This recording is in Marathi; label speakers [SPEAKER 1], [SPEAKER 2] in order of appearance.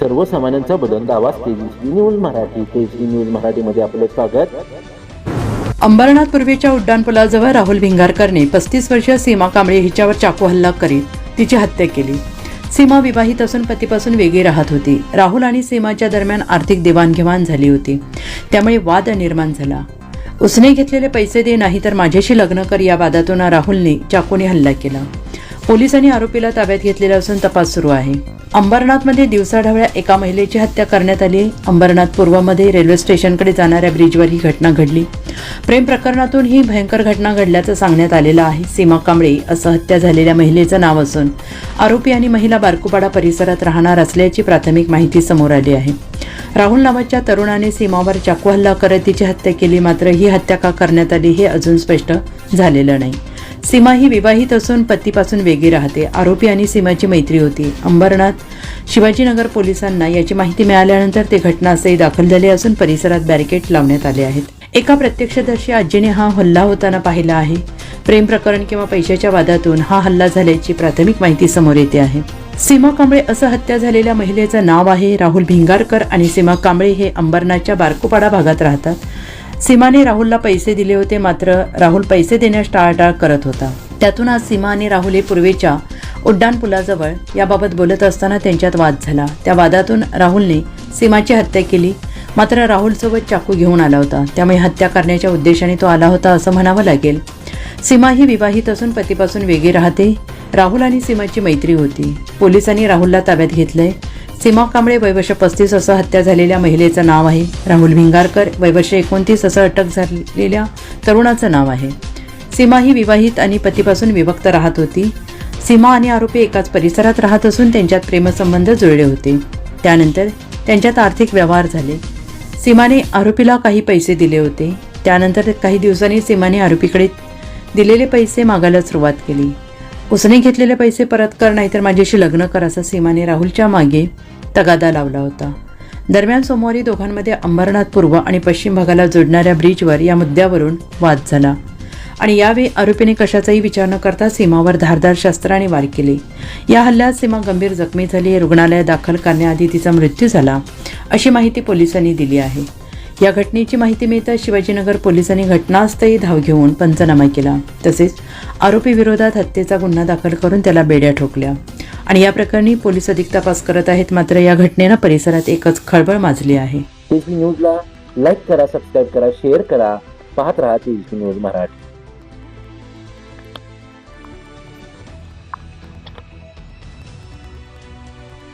[SPEAKER 1] सर्वसामान्यांचा बुलंद आवाज तेजस्वी न्यूज मराठी. तेजस्वी न्यूज मराठीमध्ये आपले स्वागत.
[SPEAKER 2] अंबरनाथ पूर्वीच्या उड्डाणपुलाजवळ राहुल भिंगारकरने पस्तीस वर्षीय सीमा कांबळे हिच्यावर चाकू हल्ला करीत तिची हत्या केली. सीमा विवाहित असून पतीपासून वेगळी राहत होती. राहुल आणि सीमाच्या दरम्यान आर्थिक देवाणघेवाण झाली होती. त्यामुळे वाद निर्माण झाला. उसने घेतलेले पैसे दे नाही तर माझ्याशी लग्न कर या वादातून राहुलने चाकूने हल्ला केला. पोलिसांनी आरोपीला ताब्यात घेतलेला असून तपास सुरू आहे. अंबरनाथमध्ये दिवसाढवळ्या एका महिलेची हत्या करण्यात आली. अंबरनाथ पूर्वमध्ये रेल्वे स्टेशनकडे जाणाऱ्या ब्रिजवर ही घटना घडली. प्रेम प्रकरणातून ही भयंकर घटना घडल्याचं सांगण्यात आलेलं आहे. सीमा कांबळे असं हत्या झालेल्या महिलेचं नाव असून आरोपी आणि महिला बारकुपाडा परिसरात राहणार असल्याची प्राथमिक माहिती समोर आली आहे. राहुल नावाच्या तरुणाने सीमावर चाकू हल्ला करत तिची हत्या केली मात्र ही हत्या का करण्यात आली हे अजून स्पष्ट झालेलं नाही. सीमा ही विवाहित असून पतीपासून वेगळी राहते. आरोपी आणि सीमाची मैत्री होती. अंबरनाथ शिवाजीनगर पोलिसांना याची माहिती मिळाल्यानंतर ते घटनास्थळी दाखल झाले असून परिसरात बॅरिकेड लावण्यात आले आहेत. एका प्रत्यक्षदर्शी आजीने हा हल्ला होताना पाहिला आहे. प्रेम प्रकरण किंवा पैशाच्या वादातून हा हल्ला झाल्याची प्राथमिक माहिती समोर येते आहे. सीमा कांबळे असं हत्या झालेल्या महिलेचं नाव आहे राहुल भिंगारकर आणि सीमा कांबळे हे अंबरनाथच्या बारकोपाडा भागात राहतात. सीमाने राहुलला पैसे दिले होते मात्र राहुल पैसे देण्यास टाळाटाळ करत होता. त्यातून आज सीमा आणि राहुल हे पूर्वेच्या उड्डाणपुलाजवळ याबाबत बोलत असताना त्यांच्यात वाद झाला. त्या वादातून राहुलने सीमाची हत्या केली मात्र राहुलसोबत चाकू घेऊन आला होता. त्यामुळे हत्या करण्याच्या उद्देशाने तो आला होता असं म्हणावं लागेल. सीमा ही विवाहित असून पतीपासून वेगळी राहते. राहुल आणि सीमाची मैत्री होती. पोलिसांनी राहुलला ताब्यात घेतलंय. सीमा कांबळे वयवर्ष पस्तीस असं हत्या झालेल्या महिलेचं नाव आहे. राहुल भिंगारकर वयवर्ष एकोणतीस असं अटक झालेल्या तरुणाचं नाव आहे. सीमा ही विवाहित आणि पतीपासून विभक्त राहत होती. सीमा आणि आरोपी एकाच परिसरात राहत असून त्यांच्यात प्रेमसंबंध जुळले होते. त्यानंतर त्यांच्यात आर्थिक व्यवहार झाले. सीमाने आरोपीला काही पैसे दिले होते. त्यानंतर काही दिवसांनी सीमाने आरोपीकडे दिलेले पैसे मागायला सुरुवात केली. उसने घेतलेले पैसे परत कर नाहीतर माझ्याशी लग्न कर असा सीमाने राहुलच्या मागे तगादा लावला होता. दरम्यान सोमवारी दोघांमध्ये अंबरनाथ पूर्व आणि पश्चिम भागाला जोडणाऱ्या ब्रिजवर या मुद्द्यावरून वाद झाला. आणि यावेळी आरोपीने कशाचाही विचार न करता सीमावर धारदार शस्त्राने वार केले. या हल्ल्यात सीमा गंभीर जखमी झाली रुग्णालयात दाखल करण्याआधी तिचा मृत्यू झाला अशी माहिती पोलिसांनी दिली आहे. या घटनेची माहिती मिळताच शिवाजीनगर पोलिसांनी घटनास्थळी धाव घेऊन पंचनामा केला. तसेच आरोपी विरोधात हत्येचा गुन्हा दाखल करून त्याला बेड्या ठोकल्या. आणि या प्रकरणी पोलीस अधिक तपास करत आहेत. मात्र या घटनेनं परिसरात एकच खळबळ माजली आहे.
[SPEAKER 1] तेजस्वी न्यूजला लाईक करा सबस्क्राईब करा शेअर करा. पाहत राहा न्यूज मराठी.